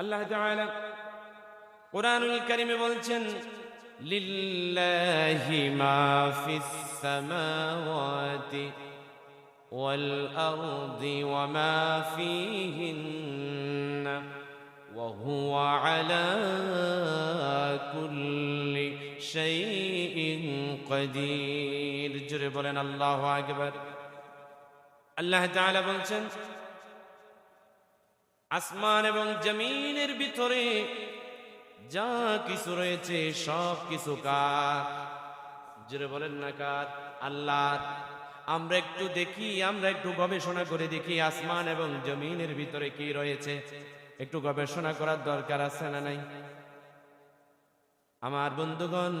আল্লাহ তাআলা কোরআনুল কারিমে বলছেন লিল্লাহি মা ফিস সামাওয়াতি ওয়াল আরদি ওয়া মা ফিহিন্না ওয়া হুয়া আলা কুল্লি শাইইন কাদির জোরে বলেন আল্লাহু আকবার আল্লাহ তাআলা বলছেন আসমান এবং জমিনের ভিতরে যা কিছু রয়েছে, সব কিছু কার? জোরে বলেন না কার? আল্লাহ আমরা একটু দেখি, আমরা একটু গবেষণা করে দেখি আসমান এবং জমিনের ভিতরে কি রয়েছে। একটু গবেষণা করার দরকার আছে না নাই? আমার বন্ধুগণ,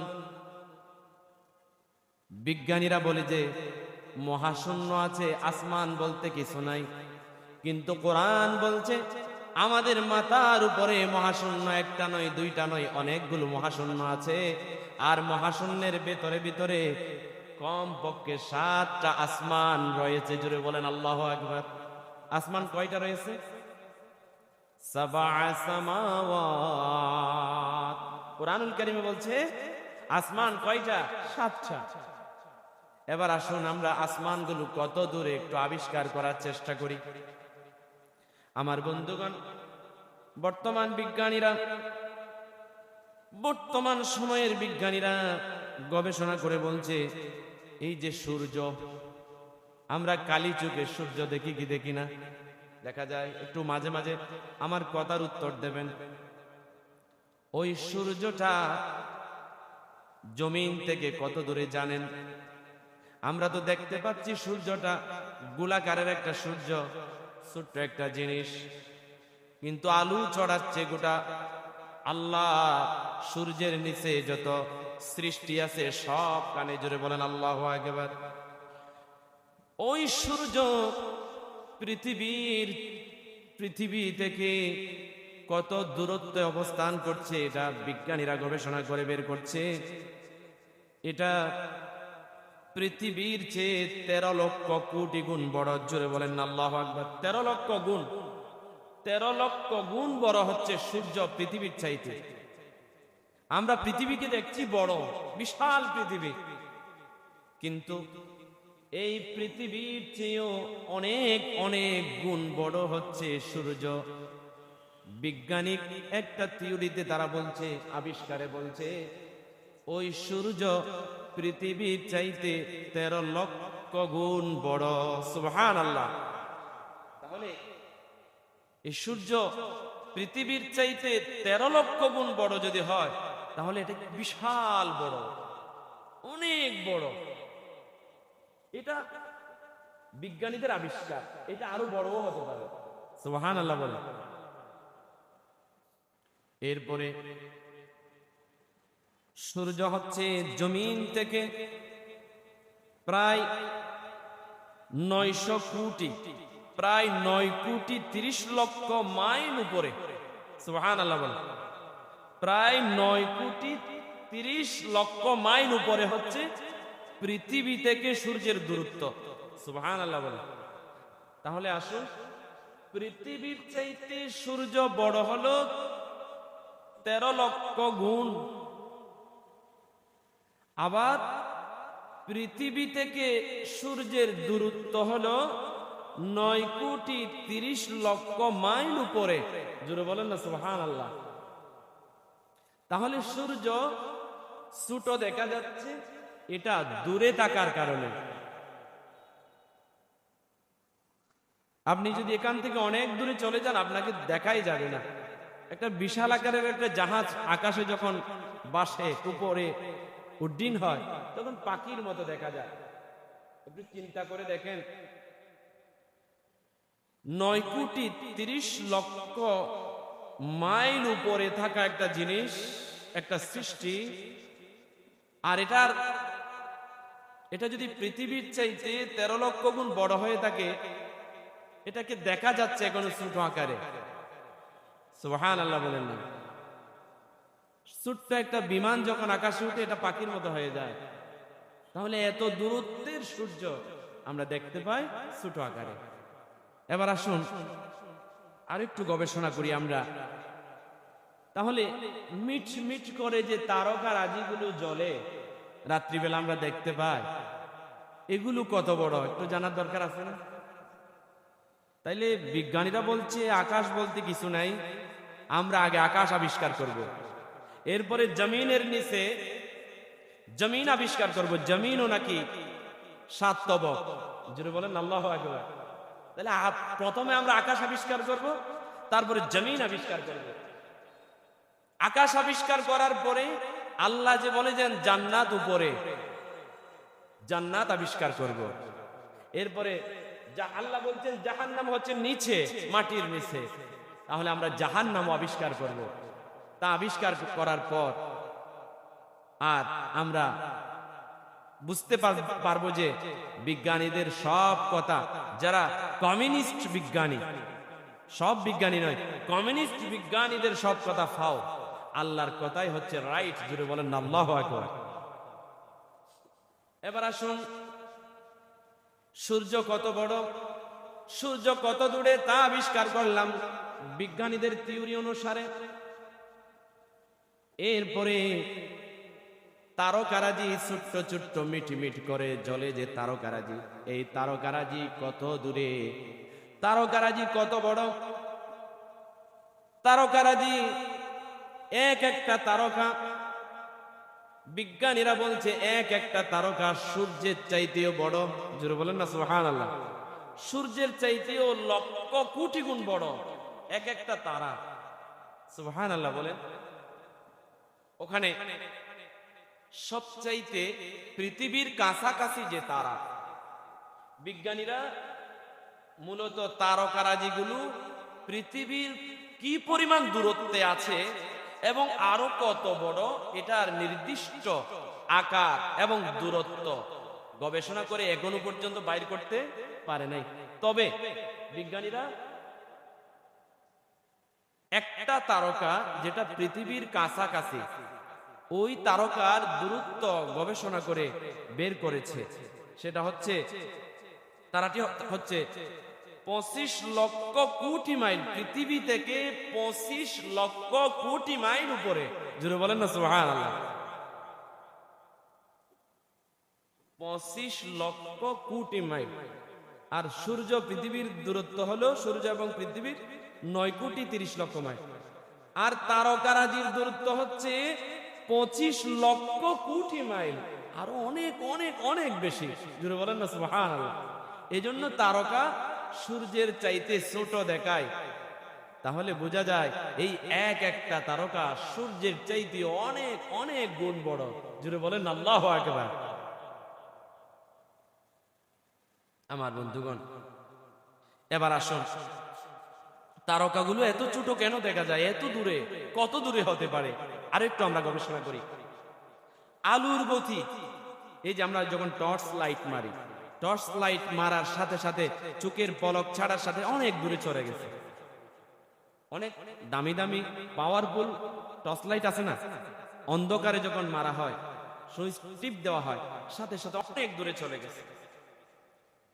বিজ্ঞানীরা বলে যে, মহাশূন্য আছে, আসমান বলতে কিছু নাই। কিন্তু কোরআন বলছে আমাদের মাথার উপরে মহাশূন্য একটা নয় দুইটা নয় অনেকগুলো মহাশূন্য আছে। আর মহাশূন্যের ভেতরে ভিতরে কম পক্ষে সাতটা আসমান রয়েছে। জুড়ে বলেন আল্লাহ একবার আসমান কয়টা রয়েছে? সাবা কোরআনুল কারিমে বলছে আসমান কয়টা? সাতটা। এবার আসুন আমরা আসমানগুলো কত দূরে একটু আবিষ্কার করার চেষ্টা করি। আমার বন্ধুগণ, বর্তমান বিজ্ঞানীরা, বর্তমান সময়ের বিজ্ঞানীরা গবেষণা করে বলছে, এই যে সূর্য, আমরা কালী চোখে সূর্য দেখি কি দেখি না? দেখা যায়, একটু মাঝে মাঝে আমার কথার উত্তর দেবেন। ওই সূর্যটা জমিন থেকে কত দূরে জানেন? আমরা তো দেখতে পাচ্ছি সূর্যটা গোলাকারের একটা সূর্য। ছোট্ট একটা জিনিস। কিন্তু আলু চড়াচ্ছে গোটা। আল্লাহ সূর্যের নিচে যত সৃষ্টি আছে সব কানে জুড়ে বলেন, আল্লাহ একেবার ওই সূর্য পৃথিবীর, পৃথিবী থেকে কত দূরত্বে অবস্থান করছে, এটা বিজ্ঞানীরা গবেষণা করে বের করছে। এটা পৃথিবীর চেয়ে তেরো লক্ষ কোটি গুণ বড়। জোরে বলেন আল্লাহ আকবর। তেরো লক্ষ গুণ। তেরো লক্ষ গুণ বড় হচ্ছে সূর্য পৃথিবীর চাইতে। আমরা পৃথিবীকে দেখছি বড়, বিশাল পৃথিবী। কিন্তু এই পৃথিবীর চেয়েও অনেক অনেক গুণ বড় হচ্ছে সূর্য। বিজ্ঞানিক একটা থিওরিতে তারা বলছে, আবিষ্কারে বলছে, ওই সূর্য পৃথিবীর চাইতে তেরো লক্ষ গুণ বড়। সুবহান আল্লাহ তাহলে এই সূর্য পৃথিবীর চাইতে তেরো লক্ষ গুণ বড় যদি হয়, তাহলে এটা বিশাল বড়, অনেক বড়। এটা বিজ্ঞানীদের আবিষ্কার, এটা আরও বড়ও হতে পারে। সুবহান আল্লাহ বলে এরপরে সূর্য হচ্ছে জমিন থেকে প্রায় নয়শো কোটি, প্রায় নয় কোটি তিরিশ লক্ষ মাইল উপরে। প্রায় নয় কোটি তিরিশ লক্ষ মাইল উপরে হচ্ছে পৃথিবী থেকে সূর্যের দূরত্ব। সুহান আল্লাহ তাহলে আসুন, পৃথিবীর চাইতে সূর্য বড় হলো তেরো লক্ষ গুণ আবার পৃথিবী থেকে সূর্যের দূরত্ব হল নয় কোটি তিরিশ লক্ষ মাইল উপরে। জুড়ে বলেন না সুহান আল্লাহ তাহলে সূর্য ছোট দেখা যাচ্ছে, এটা দূরে থাকার কারণে। আপনি যদি এখান থেকে অনেক দূরে চলে যান, আপনাকে দেখাই যাবে না। একটা বিশাল আকারের একটা জাহাজ আকাশে যখন বাসে উপরে উড্ডিন হয়, তখন পাখির মতো দেখা যায়। একটু চিন্তা করে দেখেন। নয় কোটি তিরিশ লক্ষ মাইল উপরে থাকা একটা জিনিস, একটা সৃষ্টি, আর এটার, এটা যদি পৃথিবীর চাইতে তেরো লক্ষ গুণ বড় হয়ে থাকে, এটাকে দেখা যাচ্ছে এখন ছোট আকারে। সুহান আল্লাহ বলেন না। ছোট্ট একটা বিমান যখন আকাশে উঠে এটা পাখির মতো হয়ে যায়। তাহলে এত দূরত্বের সূর্য আমরা দেখতে পাই ছোট আকারে। এবার আসুন আর একটু গবেষণা করি আমরা। তাহলে মিট মিট করে যে তারকা রাজিগুলো জলে রাত্রিবেলা আমরা দেখতে পাই, এগুলো কত বড়? একটু জানার দরকার আছে না? তাইলে বিজ্ঞানীরা বলছে, আকাশ বলতে কিছু নাই, আমরা আগে আকাশ আবিষ্কার করব। এরপরে জমিনের নিচে জমিন আবিষ্কার করব। জমিনও নাকি সাত তবক। যেটা বলেন, আল্লাহ তাহলে প্রথমে আমরা আকাশ আবিষ্কার করব, তারপরে জমিন আবিষ্কার করব। আকাশ আবিষ্কার করার পরে আল্লাহ যে বলে যে জান্নাত উপরে, জান্নাত আবিষ্কার করব। এরপরে আল্লাহ বলছেন জাহান নাম হচ্ছে নিচে, মাটির নিচে। তাহলে আমরা জাহান নাম আবিষ্কার করব। তা আবিষ্কার করার পর আর আমরা বুঝতে পারব যে বিজ্ঞানীদের সব কথা, যারা কমিউনিস্ট বিজ্ঞানী, সব বিজ্ঞানী নয়, কমিউনিস্ট বিজ্ঞানীদের সব কথা ফাও। আল্লাহর কথাই হচ্ছে রাইট জুড়ে বলেন আল্লাহ এবার আসুন, সূর্য কত বড়, সূর্য কত দূরে তা আবিষ্কার করলাম। বিজ্ঞানীদের থিওরি অনুসারে এরপরে তারকারাজি ছোট্ট ছোট্ট মিটি মিট করে জলে যে তারকারাজি। এই তারকারাজি কত দূরে? তারকারাজি কত বড়? তারকারাজি এক একটা তারকা। বিজ্ঞানীরা বলছে এক একটা তারকা সূর্যের চাইতেও বড়। জোরে বলেন না সুহান আল্লাহ সূর্যের চাইতেও লক্ষ কোটি গুণ বড়। এক একটা তারা। সুহান আল্লাহ বলেন। ওখানে সবচাইতে পৃথিবীর কাছাকাছি যে তারা, বিজ্ঞানীরা মূলত তারকারাজিগুলো পৃথিবীর কি পরিমাণ দূরত্বে আছে এবং আরও কত বড় এটার নির্দিষ্ট আকার এবং দূরত্ব গবেষণা করে এখনও পর্যন্ত বাইর করতে পারে নাই। তবে বিজ্ঞানীরা একটা তারকা যেটা পৃথিবীর কাছাকাছি ওই তারকার দূরত্ব গবেষণা করে বের করেছে। সেটা হচ্ছে, তারাটি হচ্ছে পঁচিশ লক্ষ কোটি মাইল, পৃথিবী থেকে পঁচিশ লক্ষ কোটি মাইল উপরে। জুড়ে বলেন না সুহান পঁচিশ লক্ষ কোটি মাইল। আর সূর্য পৃথিবীর দূরত্ব হলো, সূর্য এবং পৃথিবীর নয় কোটি তিরিশ লক্ষ মাইল। আর তারকারাজির দূরত্ব হচ্ছে পঁচিশ লক্ষ কোটি মাইল। আরও অনেক অনেক অনেক বেশি। জুড়ে বলেন না সুহান এই জন্য তারকা সূর্যের চাইতে ছোট দেখায়। তাহলে বোঝা যায়, এই এক একটা তারকা সূর্যের চাইতে অনেক অনেক গুণ বড়। জুড়ে বলেন, আল্লাহ একবার আমার বন্ধুগণ, এবার আসুন। তারকাগুলো এত ছোট কেন দেখা যায়? এত দূরে, কত দূরে হতে পারে? আরেকটু আমরা গবেষণা করি। আলুর গতি এই যে আমরা যখন টর্চ লাইট মারি, টর্চ লাইট মারার সাথে সাথে চোখের পলক ছাড়ার সাথে অনেক দূরে চলে গেছে। অনেক দামি দামি পাওয়ারফুল টর্চ লাইট আছে না? অন্ধকারে যখন মারা হয় টিপ দেওয়া হয়, সাথে সাথে অনেক দূরে চলে গেছে।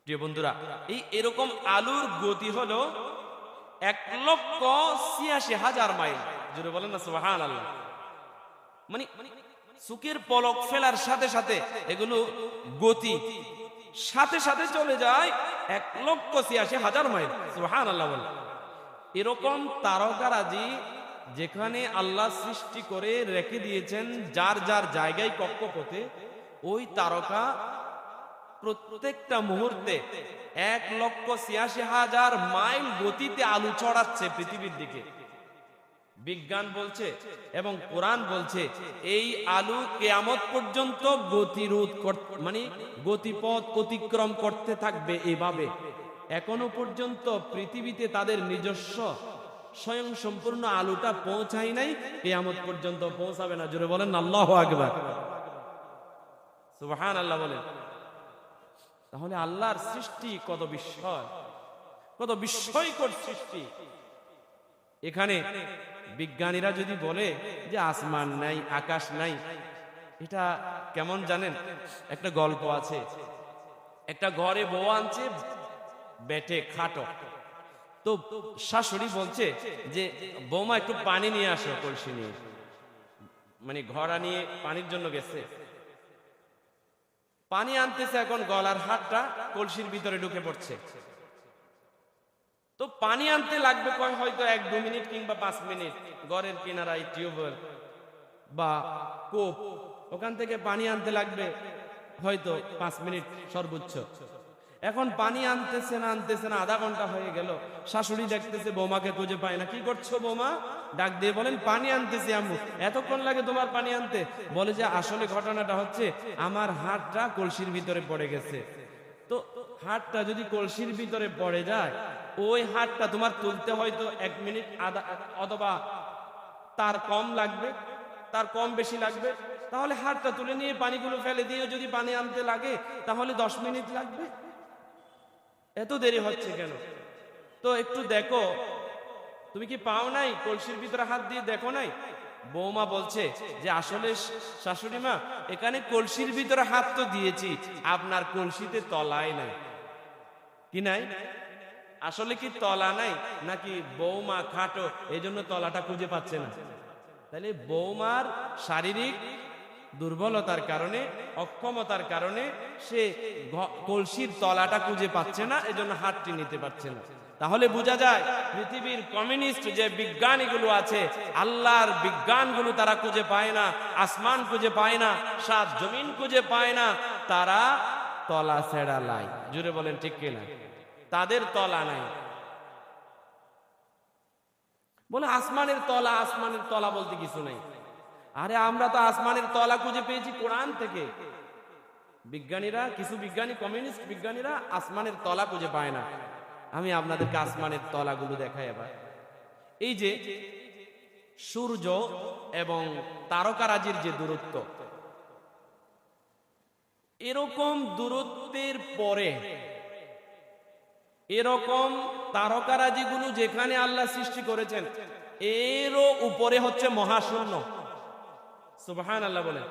প্রিয় বন্ধুরা, এই এরকম আলুর গতি হলো এক লক্ষ ছিয়াশি হাজার মাইল। জুড়ে বলেন না সুহান আল্লাহ মানে সুকের পলক ফেলার সাথে সাথে এগুলো গতি। সাথে সাথে চলে যায় এক লক্ষ ছিয়াশি হাজার মাইল। সুহান আল্লাহ এরকম তারকারাজি যেখানে আল্লাহ সৃষ্টি করে রেখে দিয়েছেন যার যার জায়গায় কক্ষপথে, ওই তারকা প্রত্যেকটা মুহূর্তে এক লক্ষ ছিয়াশি হাজার মাইল গতিতে আলু ছড়াচ্ছে পৃথিবীর দিকে। বিজ্ঞান বলছে এবং কোরআন বলছে, এই আলু কেয়ামত পর্যন্ত গতিরোধ মানে গতিপথ অতিক্রম করতে থাকবে এভাবে। এখনও পর্যন্ত পৃথিবীতে তাদের নিজস্ব স্বয়ং সম্পূর্ণ আলুটা পৌঁছায় নাই, কেয়ামত পর্যন্ত পৌঁছাবে না। জোরে বলেন আল্লাহ আকবার। সুবহান আল্লাহ বলেন। তাহলে আল্লাহর সৃষ্টি কত বিস্ময়, কত বিস্ময়কর সৃষ্টি। এখানে বিজ্ঞানীরা যদি বলে যে আসমান নাই, আকাশ নাই, এটা কেমন জানেন? একটা গল্প আছে। একটা ঘরে বউ আনছে, বেটে, খাটো। তো শাশুড়ি বলছে যে, বৌমা, একটু পানি নিয়ে আসো কলসি নিয়ে। মানে ঘোড়া নিয়ে পানির জন্য গেছে। পানি আনতেছে এখন, গলার হাতটা কলসির ভিতরে ঢুকে পড়ছে। তো পানি আনতে লাগবে কয়, হয়তো এক দু মিনিট কিংবা পাঁচ মিনিট। ঘরের কিনারায় টিউবওয়েল বা কোপ, ওখান থেকে পানি আনতে লাগবে হয়তো পাঁচ মিনিট সর্বোচ্চ। এখন পানি আনতেছে না আনতেছে না, আধা ঘণ্টা হয়ে গেল। শাশুড়ি দেখতেছে, বৌমাকে খুঁজে পায় না। কি করছ বৌমা? ডাক দিয়ে বলেন, পানি আনতেছি আম্মু। এতক্ষণ লাগে তোমার পানি আনতে? বলে যে, আসলে ঘটনাটা হচ্ছে, আমার হাতটা কলসির ভিতরে পড়ে গেছে। তো হাতটা যদি কলসির ভিতরে পড়ে যায় ওই হাতটা তোমার তুলতে হয়তো এক মিনিট, আধা, অথবা তার কম লাগবে, তার কম বেশি লাগবে। তাহলে হাতটা তুলে নিয়ে পানিগুলো ফেলে দিয়ে যদি পানি আনতে লাগে, তাহলে দশ মিনিট লাগবে। এত দেরি হচ্ছে কেন? তো একটু দেখো। তুমি কি পাও নাই? কলসির ভিতরে হাত দিয়ে দেখো নাই? বৌমা বলছে যে আসলে শাশুড়ি মা, এখানে কলসির ভিতরে হাত তো দিয়েছি, আপনার কলসিতে তলায় নাই। কি নাই? আসলে কি তলা নাই নাকি বৌমা খাটো? এই জন্য তলাটা খুঁজে পাচ্ছে না। তাহলে বৌমার শারীরিক দুর্বলতার কারণে, অক্ষমতার কারণে সে কলসির তলাটা খুঁজে পাচ্ছে না, এজন্য হাতটি নিতে পারছে না। তাহলে বোঝা যায়, পৃথিবীর কমিউনিস্ট যে বিজ্ঞানীগুলো আছে, আল্লাহর বিজ্ঞানগুলো তারা খুঁজে পায় না, আসমান খুঁজে পায় না, সাত জমিন খুঁজে পায় না, তারা তলা ছেড়া লাই। জুড়ে বলেন, ঠিক কিনা? তাদের তলা নাই। বলে, আসমানের তলা আসমানের তলা বলতে কিছু নাই। আরে, আমরা তো আসমানের তলা খুঁজে পেয়েছি কোরআন থেকে। বিজ্ঞানীরা, কিছু বিজ্ঞানী, কমিউনিস্ট বিজ্ঞানীরা আসমানের তলা খুঁজে পায় না। আমি আপনাদেরকে আসমানের তলাগুলো দেখাই এবার। এই যে সূর্য এবং তারকারাজির যে দূরত্ব, এরকম দূরত্বের পরে এরকম তারকারাজিগুলো যেখানে আল্লাহ সৃষ্টি করেছেন, এরও উপরে হচ্ছে মহাশূন্য। সুবহান আল্লাহ বলে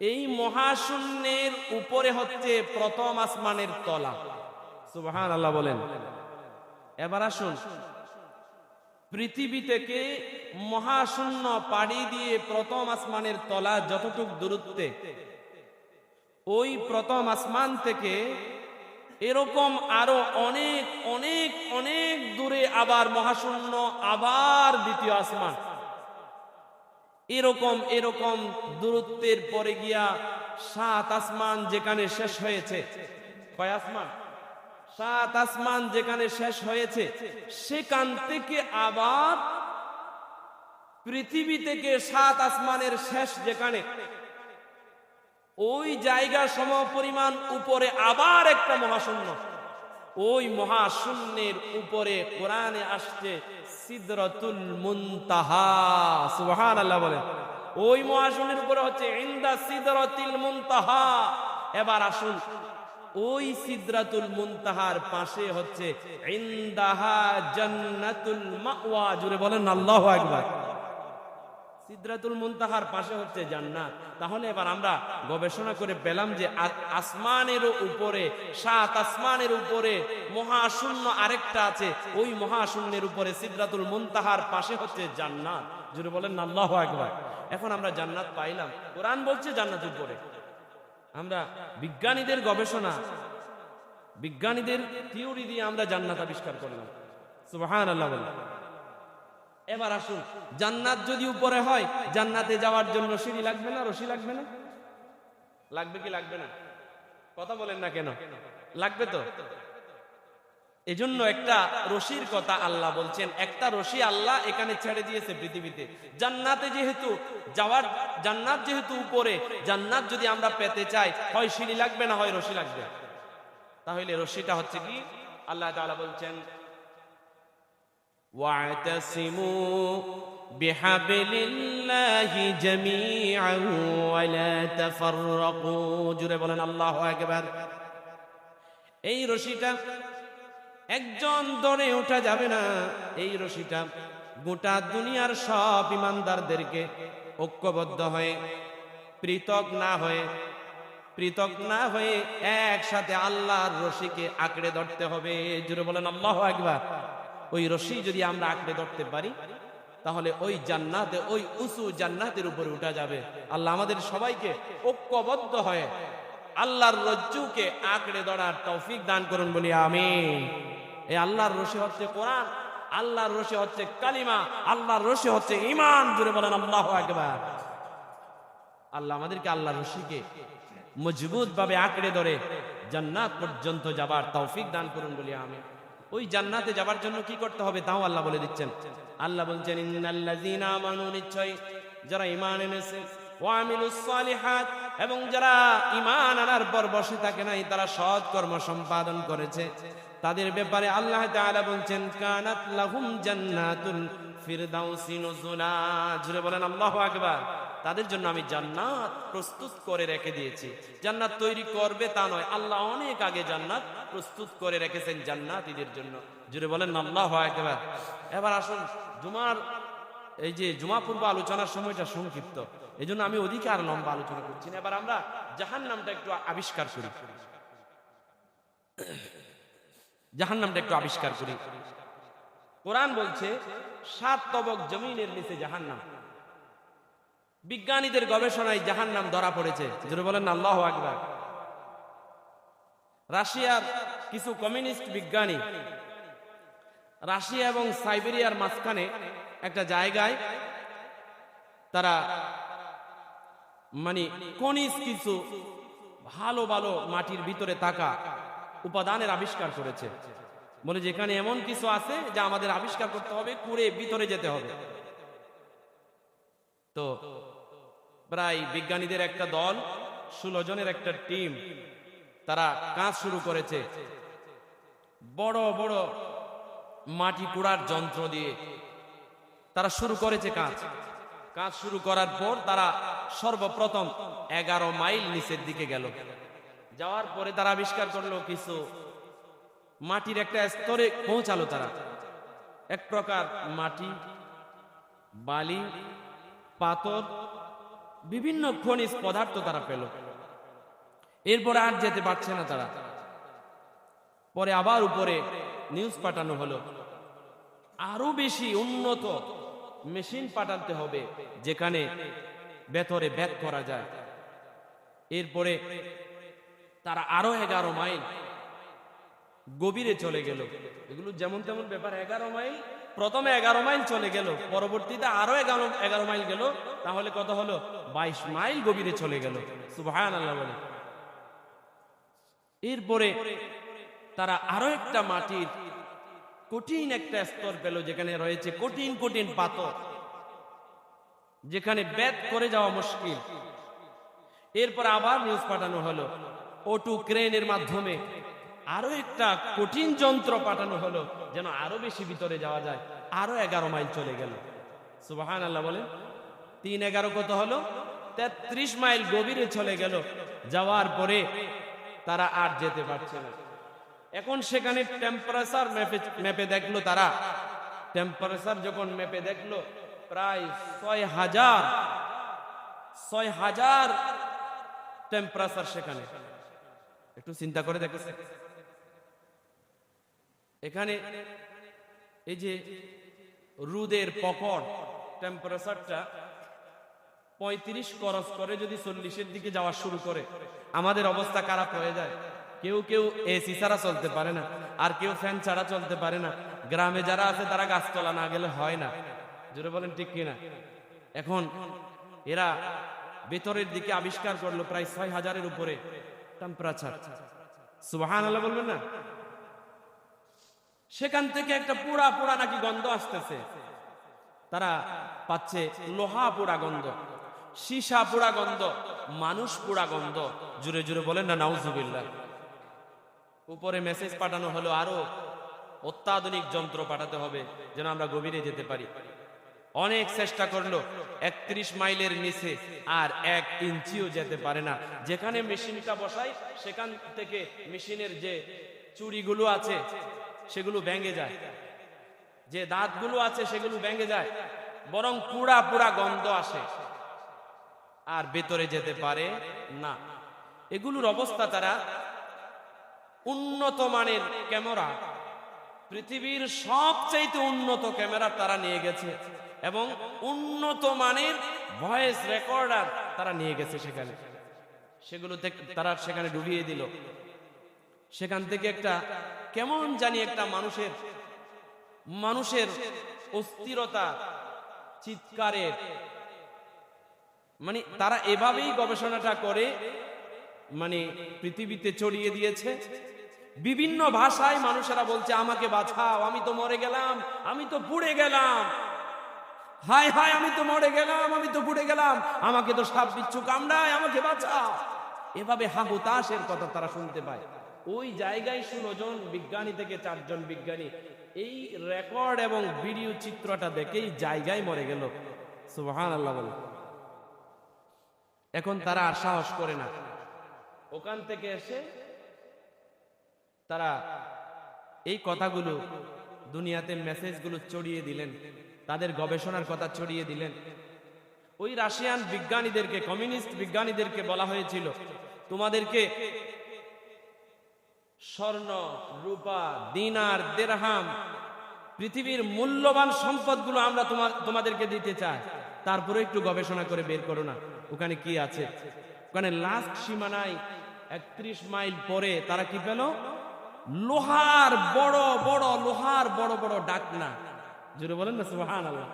এই মহাশূন্যের উপরে হচ্ছে প্রথম আসমানের তলা। সুবহান আল্লাহ বলেন। এবার আসুন। পৃথিবী থেকে মহাশূন্য পাড়ি দিয়ে প্রথম আসমানের তলা যতটুক দূরত্বে, ওই প্রথম আসমান থেকে এরকম আরও অনেক অনেক অনেক দূরে আবার মহাশূন্য, আবার দ্বিতীয় আসমান। এরকম এরকম দূরত্বের পরে গিয়া সাত আসমান যেখানে শেষ হয়েছে। কয় আসমান? সাত আসমান যেখানে শেষ হয়েছে, সেখান থেকে আবার পৃথিবী থেকে সাত আসমানের শেষ যেখানে ওই জায়গা সম পরিমাণ উপরে আবার একটা মহাশূন্য। ওই মহাশূন্যের উপরে কোরআনে আসছে সিদরতুল মুনতাহা। আল্লাহ বলে। ওই মহাশূন্যের উপরে হচ্ছে ইন্দা সিদরতুল মুনতাহা। এবার আসুন, ওই সিদরাতুল মুনতাহার পাশে হচ্ছে ইন্দাহা জান্নাতুল মাওয়া। জুড়ে বলেন আল্লাহু আকবার। সিদ্রাতুল মুনতাহার পাশে হচ্ছে জান্নাত। তাহলে এবার আমরা গবেষণা করে পেলাম যে আসমানের উপরে, সাত আসমানের উপরে মহাশূন্য আরেকটা আছে। ওই মহাশূন্যের উপরে সিদ্রাতুল মুনতাহার পাশে হচ্ছে জান্নাত। জুড়ে বলেন আল্লাহ একবার এখন আমরা জান্নাত পাইলাম। কোরআন বলছে জান্নাত উপরে। আমরা বিজ্ঞানীদের গবেষণা, বিজ্ঞানীদের থিওরি দিয়ে আমরা জান্নাত আবিষ্কার করলাম। সুবহান আল্লাহ এবার আসুন জান্নাত যদি উপরে হয় জান্নাতে যাওয়ার জন্য সিঁড়ি লাগবে না রশি লাগবে না? লাগবে কি লাগবে না? কথা বলেন না কেন? লাগবে তো? এজন্য একটা রশির কথা আল্লাহ বলছেন একটা রশি আল্লাহ এখানে ছেড়ে দিয়েছে পৃথিবীতে। জান্নাতে যেহেতু যাওয়ার জান্নাত যেহেতু উপরে জান্নাত যদি আমরা পেতে চাই হয় সিঁড়ি লাগবে না হয় রশি লাগবে। তাহলে রশিটা হচ্ছে কি? আল্লাহ তাআলা বলছেন واعتصموا بحبل الله جميعا ولا تفرقوا জুড়ে বলেন আল্লাহু আকবার এই রশিটা একজন ধরে ওঠা যাবে না এই রশিটা গোটা দুনিয়ার সব ইমানদারদেরকে ঐক্যবদ্ধ হয়ে পৃথক না হয়ে পৃথক না হয়ে একসাথে আল্লাহর রশিকে আঁকড়ে ধরতে হবে জুড়ে বলেন আল্লাহ একবার ওই রশি যদি আমরা আঁকড়ে ধরতে পারি, তাহলে ওই জান্নাতে, ওই উঁচু জান্নাতের উপরে উঠা যাবে। আল্লাহ আমাদের সবাইকে ঐক্যবদ্ধ হয়ে আল্লাহর রজ্জুকে আঁকড়ে ধরার তৌফিক দান করুন বলি আমি এই আল্লাহর রশি হচ্ছে কোরআন, আল্লাহর রশি হচ্ছে কালিমা, আল্লাহর রশি হচ্ছে ইমান জুড়ে বলেন, আল্লাহ একবার আল্লাহ আমাদেরকে আল্লাহর রশিকে মজবুত ভাবে আঁকড়ে ধরে জান্নাত পর্যন্ত যাবার তৌফিক দান করুন বলি আমি ওই জান্নাতে যাবার জন্য কি করতে হবে? তাও আল্লাহ বলে দিচ্ছেন। আল্লাহ বলছেন, ইন্নাল্লাযীনা আমানু নিশ্চয় যারা ঈমান এনেছে সালিহাত এবং যারা ঈমান আনার পর বসে থাকে নাই, তারা সৎ কর্ম সম্পাদন করেছে। তাদের ব্যাপারে আল্লাহ তাআলা বলছেন, কানাত লাহুম জান্নাতুল ফিরদাউসি নুজুলা। জুড়ে বলেন, আল্লাহু আকবার। তাদের জন্য আমি জান্নাত প্রস্তুত করে রেখে দিয়েছি। জান্নাত তৈরি করবে তা নয়, আল্লাহ অনেক আগে জান্নাত প্রস্তুত করে রেখেছেন জান্নাত জান্নাতীদের জন্য। জুড়ে বলেন, আল্লাহ একবার এবার আসুন, জুমার, এই যে জুমা পূর্ব আলোচনার সময়টা সংক্ষিপ্ত। এই জন্য আমি অধিক আর লম্বা আলোচনা করছি না। এবার আমরা জাহান নামটা একটু আবিষ্কার করি। জাহান নামটা একটু আবিষ্কার করি। কোরআন বলছে, সাত তবক জমিনের নিচে জাহান নাম বিজ্ঞানীদের গবেষণায় জাহান নাম ধরা পড়েছে। যেটা বলেন আল্লাহ আকবার। রাশিয়ার কিছু কমিউনিস্ট বিজ্ঞানী, রাশিয়া এবং সাইবেরিয়ার মাঝখানে একটা জায়গায় তারা মানে কনিস কিছু ভালো ভালো মাটির ভিতরে থাকা উপাদানের আবিষ্কার করেছে। বলে যেখানে এমন কিছু আছে যা আমাদের আবিষ্কার করতে হবে, কুড়ে ভিতরে যেতে হবে। তো প্রায় বিজ্ঞানীদের একটা দল, ষোলো জনের একটা টিম, তারা কাজ শুরু করেছে। বড় বড় মাটি কুড়ার যন্ত্র দিয়ে তারা শুরু করেছে কাজ। কাজ শুরু করার পর তারা সর্বপ্রথম এগারো মাইল নিচের দিকে গেল। যাওয়ার পরে তারা আবিষ্কার করল কিছু মাটির একটা স্তরে পৌঁছালো তারা। এক প্রকার মাটি, বালি, পাথর বিভিন্ন খনিজ পদার্থ তারা পেল। এরপরে আর যেতে পারছে না তারা। পরে আবার উপরে নিউজ পাঠানো হলো। আরও বেশি উন্নত মেশিন পাঠাতে হবে যেখানে ভেতরে ব্যাক করা যায়। এরপরে তারা আরও এগারো মাইল গভীরে চলে গেল। এগুলো যেমন তেমন ব্যাপার, এগারো মাইল প্রথমে এগারো মাইল চলে গেল, পরবর্তীতে আরও এগারো এগারো মাইল গেল, তাহলে কত হলো? বাইশ মাইল গভীরে চলে গেল। বলে। এরপরে তারা আরও একটা মাটির কঠিন একটা স্তর পেল, যেখানে রয়েছে কঠিন কঠিন পাথর, যেখানে ব্যাত করে যাওয়া মুশকিল। এরপর আবার নিউজ পাঠানো হলো। ওটু ক্রেনের মাধ্যমে আরও একটা কঠিন যন্ত্র পাঠানো হলো, যেন আরও বেশি ভিতরে যাওয়া যায়। আরও এগারো মাইল চলে গেল। সুবাহান আল্লাহ বলে তিন এগারো কত হলো? তেত্রিশ মাইল গভীরে চলে গেল। যাওয়ার পরে তারা আর যেতে পারছে না। এখন সেখানে টেম্পারেচার ম্যাপে ম্যাপে দেখল তারা। টেম্পারেচার যখন ম্যাপে দেখল, প্রায় ছয় হাজার ছয় হাজার টেম্পারেচার সেখানে। একটু চিন্তা করে দেখেছে এখানে এই যে রুদের পকড় টেম্পারেচারটা পঁয়ত্রিশ করস করে যদি চল্লিশের দিকে যাওয়া শুরু করে, আমাদের অবস্থা খারাপ হয়ে যায়। কেউ কেউ এসি ছাড়া চলতে পারে না, আর কেউ ফ্যান ছাড়া চলতে পারে না। গ্রামে যারা আছে, তারা গাছতলা না গেলে হয় না। জোরে বলেন ঠিক কিনা? এখন এরা ভেতরের দিকে আবিষ্কার করল প্রায় ছয় হাজারের উপরে টেম্পারেচার আল্লাহ বলবেন না? সেখান থেকে একটা পোড়া পোড়া নাকি গন্ধ আসতেছে। তারা পাচ্ছে লোহা পোড়া গন্ধ, সীসা পোড়া গন্ধ, মানুষ পোড়া গন্ধ। জুড়ে জুড়ে বলেন না, নাউজুবিল্লাহ। উপরে মেসেজ পাঠানো হলো, আরও অত্যাধুনিক যন্ত্র পাঠাতে হবে যেন আমরা গভীরে যেতে পারি। অনেক চেষ্টা করল, একত্রিশ মাইলের নিচে আর এক ইঞ্চিও যেতে পারে না। যেখানে মেশিনটা বসাই, সেখান থেকে মেশিনের যে চুরিগুলো আছে সেগুলো ভেঙে যায়। যে দাঁতগুলো আছে সেগুলো ভেঙে যায়। বরং পুরা পুরা গন্ধ আসে। আর ভেতরে যেতে পারে না। এগুলোর অবস্থা তারা উন্নত মানের ক্যামেরা। পৃথিবীর সবচাইতে উন্নত ক্যামেরা তারা নিয়ে গেছে এবং উন্নত মানের ভয়েস রেকর্ডার তারা নিয়ে গেছে সেখানে। সেগুলো তারা সেখানে ডুবিয়ে দিল। সেখান থেকে একটা কেমন জানি একটা মানুষের মানুষের অস্থিরতা, চিৎকারের। মানে তারা এভাবেই গবেষণাটা করে মানে পৃথিবীতে ছড়িয়ে দিয়েছে। বিভিন্ন ভাষায় মানুষেরা বলছে, আমাকে বাঁচাও, আমি তো মরে গেলাম, আমি তো পুড়ে গেলাম। হায় হায়, আমি তো মরে গেলাম, আমি তো পুড়ে গেলাম। আমাকে তো সাপ বিচ্ছু কামড়ায়, আমাকে বাঁচাও। এভাবে হাহুতাশের কথা তারা শুনতে পায়। ওই জায়গায় ষোলো জন বিজ্ঞানী থেকে চারজন বিজ্ঞানী। এই রেকর্ড এবং ভিডিও চিত্রটা দেখেই জায়গায় মরে গেল। সুবহান আল্লাহ বলে। এখন তারা আর সাহস করে না। ওখান থেকে এসে তারা এই কথাগুলো দুনিয়াতে মেসেজগুলো ছড়িয়ে দিলেন। তাদের গবেষণার কথা ছড়িয়ে দিলেন। ওই রাশিয়ান বিজ্ঞানীদেরকে কমিউনিস্ট বিজ্ঞানীদেরকে বলা হয়েছিল, তোমাদেরকে স্বর্ণ, রূপা, দিনার দেরহাম পৃথিবীর মূল্যবান সম্পদগুলো আমরা তোমার, তোমাদেরকে দিতে চাই। তারপরে একটু গবেষণা করে বের করো না। ওখানে কি আছে? ওখানে লাস্ট সীমানায় একত্রিশ মাইল পরে তারা কি পেল? লোহার বড় বড়, লোহার বড় বড় ডাকনা। জুড়ে বলেন না সুহান আল্লাহ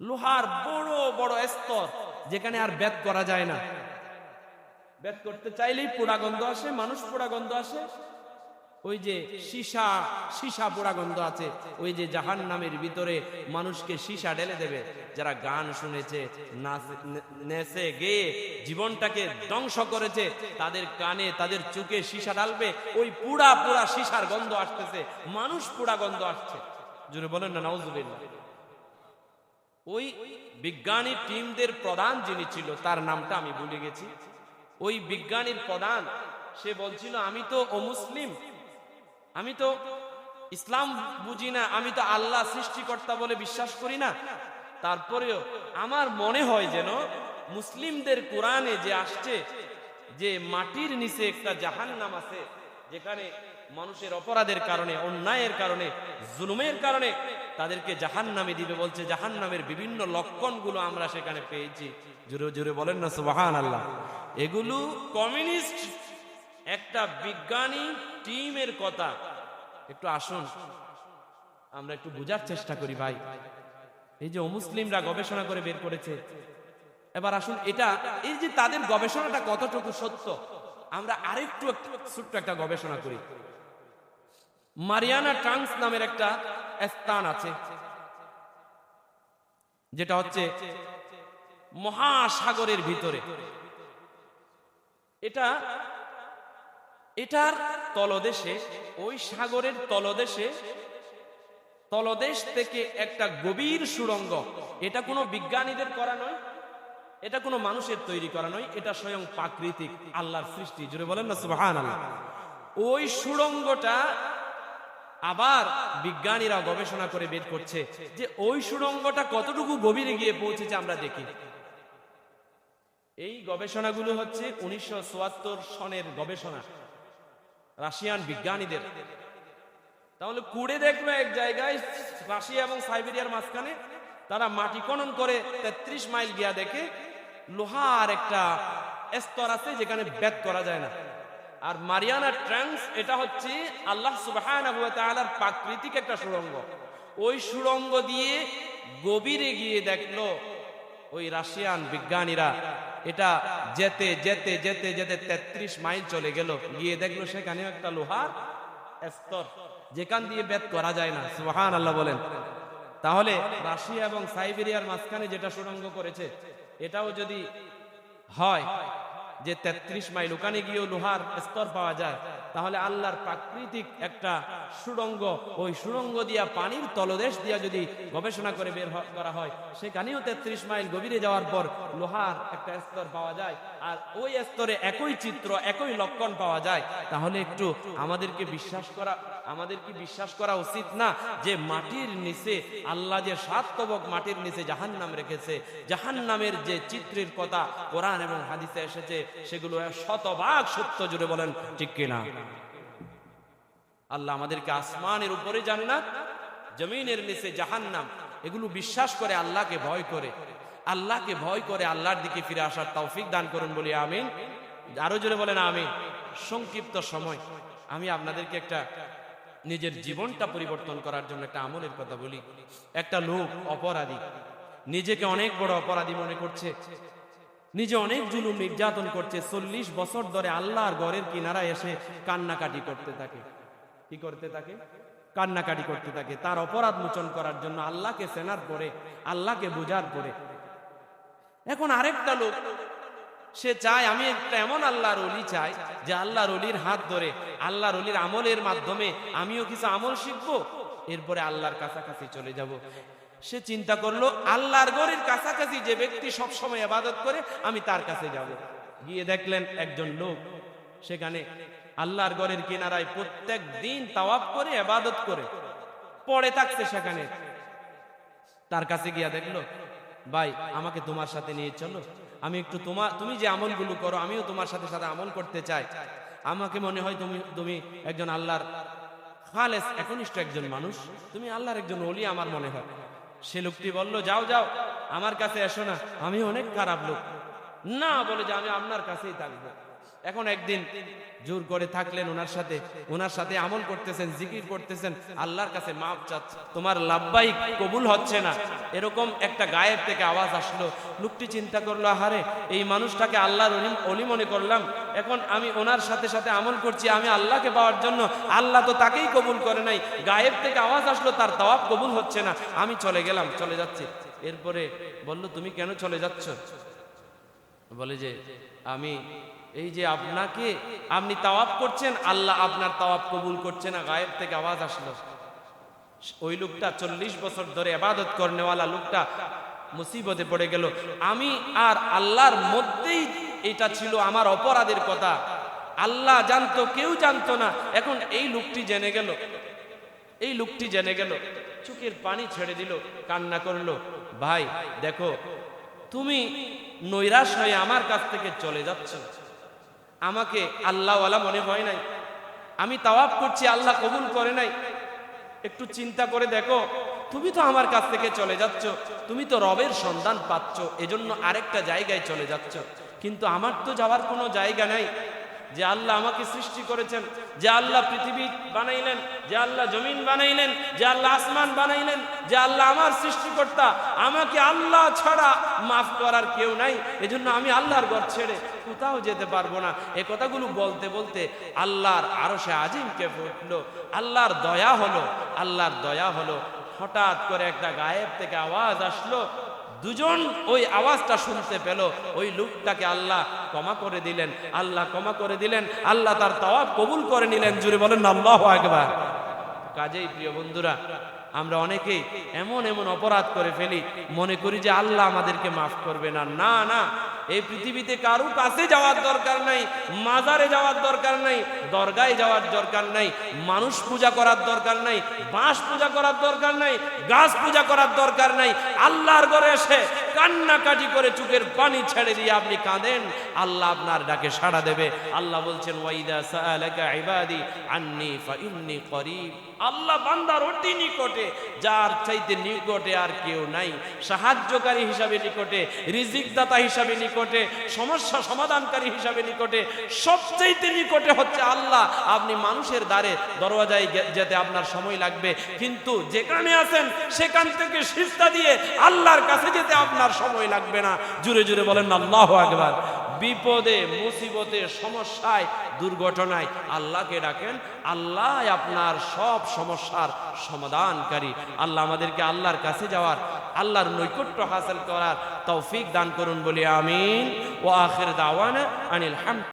লোহার বড় বড় স্তর, যেখানে আর বেদ করা যায় না। বেদ করতে চাইলেই পোড়া গন্ধ আসে, মানুষ পোড়া গন্ধ আসে। ওই যে সীসা সীসা পোড়া গন্ধ আছে, ওই যে জাহান নামের ভিতরে মানুষকে সীসা ঢেলে দেবে। যারা গান শুনেছে, নাচ- গেয়ে জীবনটাকে ধ্বংস করেছে, তাদের কানে, তাদের চুকে সীসা ঢালবে, ওই পুরা পুরা সীসার গন্ধ আসতেছে, মানুষ পোড়া গন্ধ আসছে। জুড়ে বলেন না, নাউজুবিল্লাহ। ওই বিজ্ঞানী টিমদের প্রধান যিনি ছিল, তার নামটা আমি ভুলে গেছি। ওই বিজ্ঞানীর প্রধান, সে বলছিল, আমি তো অমুসলিম আমি তো ইসলাম বুঝি না। আমি তো আল্লাহ সৃষ্টিকর্তা বলে বিশ্বাস করি না। তারপরেও আমার মনে হয় যেন মুসলিমদের কোরআনে যে আসছে, যে মাটির নিচে একটা জাহান্নাম আছে, যেখানে মানুষের অপরাধের কারণে, অন্যায়ের কারণে, জুলুমের কারণে তাদেরকে জাহান্নামে দিবে বলছে। জাহান্নামের বিভিন্ন লক্ষণগুলো আমরা সেখানে পেয়েছি। জোরে জোরে বলেন না সুবাহান আল্লাহ এগুলো কমিউনিস্ট একটা বিজ্ঞানী টিমের কথা। একটু আসুন। আমরা একটু বোঝার চেষ্টা করি ভাই। এই যে অমুসলিমরা গবেষণা করে বের করেছে। এবার আসুন, এটা, এই যে তাদের গবেষণাটা কতটুকু সত্য, আমরা আরেকটু ছোট্ট একটা গবেষণা করি। মারিয়ানা ট্রান্স নামের একটা স্থান আছে, যেটা হচ্ছে মহাসাগরের ভিতরে। এটা, এটার তলদেশে, ওই সাগরের তলদেশে, তলদেশ থেকে একটা গভীর সুড়ঙ্গ এটা কোনো বিজ্ঞানীদের করা নয়, এটা কোনো মানুষের তৈরি করা নয়, এটা স্বয়ং প্রাকৃতিক, আল্লাহর সৃষ্টি। জুড়ে বলেন না সুবহান আল্লাহ ওই সুড়ঙ্গটা আবার বিজ্ঞানীরা গবেষণা করে বের করছে যে ওই সুড়ঙ্গটা কতটুকু গভীরে গিয়ে পৌঁছেছে আমরা দেখি। এই গবেষণাগুলো হচ্ছে উনিশশো চুয়াত্তর সনের গবেষণা, রাশিয়ান বিজ্ঞানীদের। তাহলে কুড়ে দেখবে এক জায়গায় রাশিয়া এবং সাইবেরিয়ার মাঝখানে, তারা মাটি খনন করে তেত্রিশ মাইল গিয়া দেখে লোহার একটা স্তর আছে যেখানে বেদ করা যায় না। আর মারিয়ানা ট্রান্স এটা হচ্ছে আল্লাহ তাআলার প্রাকৃতিক একটা সুড়ঙ্গ। ওই সুড়ঙ্গ দিয়ে গভীরে গিয়ে দেখল ওই রাশিয়ান বিজ্ঞানীরা এটা যেতে যেতে যেতে যেতে তেত্রিশ মাইল চলে গেল। গিয়ে দেখল সেখানে একটা লোহার স্তর, যেখান দিয়ে বেদ করা যায় না। সুহান আল্লাহ বলেন। তাহলে রাশিয়া এবং সাইবেরিয়ার মাঝখানে যেটা সুড়ঙ্গ করেছে, এটাও যদি হয় যে তেত্রিশ মাইল, ওখানে গিয়েও লোহার স্তর পাওয়া যায়। তাহলে আল্লাহর প্রাকৃতিক একটা সুড়ঙ্গ, ওই সুড়ঙ্গ দিয়া পানির তলদেশ দিয়া যদি গবেষণা করে বের করা হয়, সেখানেও তেত্রিশ মাইল গভীরে যাওয়ার পর লোহার একটা স্তর পাওয়া যায়, আর ওই স্তরে একই চিত্র, একই লক্ষণ পাওয়া যায়। তাহলে একটু আমাদেরকে বিশ্বাস করা আমাদের কি বিশ্বাস করা উচিত না যে মাটির নিচে আল্লাহ যে সাত তবক মাটির নিচে জাহান্নাম রেখেছে। জাহান নামের যে চিত্রের কথা কোরআন এবং হাদিসে এসেছে, সেগুলো শতভাগ সত্য জুড়ে বলেন, ঠিক কিনা? আল্লাহ আমাদেরকে আসমানের উপরে জান্নাত, জমিনের নিচে জাহান্নাম, এগুলো বিশ্বাস করে আল্লাহকে ভয় করে। আল্লাহকে ভয় করে আল্লাহর দিকে ফিরে আসার তৌফিক দান করুন বলি আমি আরও জোরে বলেন আমি সংক্ষিপ্ত সময়। আমি আপনাদেরকে একটা নিজের জীবনটা পরিবর্তন করার জন্য একটা আমলের কথা বলি। একটা লোক অপরাধী। নিজেকে অনেক বড় অপরাধী মনে করছে। নিজে অনেক জুলুম নির্যাতন করছে। চল্লিশ বছর ধরে আল্লাহর ঘরের কিনারায় এসে কান্নাকাটি করতে থাকে। কি করতে থাকে? কান্নাকাটি করতে থাকে। তার অপরাধ মোচন করার জন্য আল্লাহকে সেনার পরে, আল্লাহকে বোঝার পরে। এখন আরেকটা লোক, সে চায়, আমি একটা এমন আল্লাহর অলি চাই, যে আল্লাহর অলির হাত ধরে, আল্লাহর অলির আমলের মাধ্যমে আমিও কিছু আমল শিখব, এরপরে আল্লাহর কাছাকাছি চলে যাব। সে চিন্তা করল, আল্লাহর গড়ের কাছাকাছি যে ব্যক্তি সব সময় আবাদত করে, আমি তার কাছে যাব। গিয়ে দেখলেন একজন লোক, সেখানে আল্লাহর গড়ের কিনারায় প্রত্যেক দিন তাওয়াব করে আবাদত করে। পড়ে থাকছে সেখানে। তার কাছে গিয়া দেখল, ভাই, আমাকে তোমার সাথে নিয়ে চলো। আমি একটু তোমার তুমি যে আমলগুলো করো, আমিও তোমার সাথে সাথে আমল করতে চাই। আমাকে মনে হয় তুমি তুমি একজন আল্লাহর খালেস, একনিষ্ঠ একজন মানুষ। তুমি আল্লাহর একজন অলি আমার মনে হয়। সে লোকটি বলল, যাও যাও, আমার কাছে এসো না, আমি অনেক খারাপ লোক। না, বলে, যে আমি আপনার কাছেই থাকব। এখন একদিন জোর করে থাকলেন ওনার সাথে ওনার সাথে আমল করতেছেন, জিকির করতেছেন, আল্লাহর কাছে মাপ চাচ্ছে তোমার লাভবাই কবুল হচ্ছে না। এরকম একটা গায়েব থেকে আওয়াজ আসলো। লোকটি চিন্তা করল, আহারে, এই মানুষটাকে আল্লাহর অলি- মনে করলাম। এখন আমি ওনার সাথে সাথে আমল করছি, আমি আল্লাহকে পাওয়ার জন্য। আল্লাহ তো তাকেই কবুল করে নাই। গায়েব থেকে আওয়াজ আসলো, তার তওয়াব কবুল হচ্ছে না। আমি চলে গেলাম, চলে যাচ্ছি। এরপরে বলল, তুমি কেন চলে যাচ্ছ? বলে যে, আমি, এই যে আপনাকে আপনি তাওয়াব করছেন, আল্লাহ আপনার তাওয়াব কবুল করছে না, গায়েব থেকে আওয়াজ আসলো। ওই লোকটা চল্লিশ বছর ধরে আবাদত করনেওয়ালা লোকটা মুসিবতে পড়ে গেল। আমি আর আল্লাহর মধ্যেই এটা ছিল আমার অপরাধের কথা। আল্লাহ জানতো, কেউ জানতো না। এখন এই লোকটি জেনে গেল। এই লোকটি জেনে গেল। চোখের পানি ছেড়ে দিল, কান্না করল। ভাই, দেখো, তুমি নৈরাশ হয়ে আমার কাছ থেকে চলে যাচ্ছে। আমাকে আল্লাহওয়ালা মনে হয় নাই। আমি তাওয়াব করছি, আল্লাহ কবুল করে নাই। একটু চিন্তা করে দেখো, তুমি তো আমার কাছ থেকে চলে যাচ্ছ, তুমি তো রবের সন্ধান পাচ্ছ, এজন্য আরেকটা জায়গায় চলে যাচ্ছ। কিন্তু আমার তো যাওয়ার কোনো জায়গা নাই। যে আল্লাহ আমাকে সৃষ্টি করেছেন, যে আল্লাহ পৃথিবী বানাইলেন, যে আল্লাহ জমিন বানাইলেন, যে আল্লাহ আসমান বানাইলেন, যে আল্লাহ আমার সৃষ্টিকর্তা, আমাকে আল্লাহ ছাড়া মাফ করার কেউ নাই। এজন্য আমি আল্লাহর ঘর ছেড়ে কোথাও যেতে পারব না। এ কথাগুলো বলতে বলতে আল্লাহর আরও সে আজিমকে ফুটলো। আল্লাহর দয়া হলো, আল্লাহর দয়া হলো। হঠাৎ করে একটা গায়েব থেকে আওয়াজ আসলো দুজন ওই আওয়াজটা শুনতে পেল। ওই লোকটাকে আল্লাহ ক্ষমা করে দিলেন। আল্লাহ ক্ষমা করে দিলেন। আল্লাহ তার তাওয়াব কবুল করে নিলেন। জুড়ে বলেন আল্লাহ একবার কাজেই প্রিয় বন্ধুরা আমরা অনেকেই এমন এমন অপরাধ করে ফেলি, মনে করি যে আল্লাহ আমাদেরকে মাফ করবে না। না না, এই পৃথিবীতে কারও কাছে যাওয়ার দরকার নাই, মাজারে যাওয়ার দরকার নাই, দরগায় যাওয়ার দরকার নাই, মানুষ পূজা করার দরকার নাই, বাঁশ পূজা করার দরকার নাই, গাছ পূজা করার দরকার নাই, আল্লাহর ঘরে এসে কান্নাকাটি করে চোখের পানি ছেড়ে দিয়ে আপনি কাঁদেন, আল্লাহ আপনার ডাকে সাড়া দেবে। আল্লাহ বলছেন, ওয়াইদা সাআলাকা ইবাদি আন্নি ফাইন্নি করিব। আল্লাহ বান্দার অতি নিকটে, যার চাইতে নিকটে আর কেউ নাই। সাহায্যকারী হিসাবে নিকটে রিজিক দাতা হিসাবে নিকটে, সমস্যা সমাধানকারী হিসাবে নিকটে, সবচাইতে নিকটে হচ্ছে আল্লাহ। আপনি মানুষের দ্বারে, দরওয়াজায় যেতে আপনার সময় লাগবে। কিন্তু যেখানে আছেন, সেখান থেকে সিস্তা দিয়ে আল্লাহর কাছে যেতে আপনার সময় লাগবে না। জুড়ে জুড়ে বলেন আল্লাহ একবার বিপদে, মুসিবতে, সমস্যায়, দুর্ঘটনায় আল্লাহকে ডাকেন, আল্লাহ আপনার সব সমস্যার সমাধানকারী। আল্লাহ আমাদেরকে আল্লাহর কাছে যাওয়ার, আল্লাহর নৈকট্য হাসিল করার তৌফিক দান করুন বলি আমিন। ও আখের দাওয়ানা আনিল হাম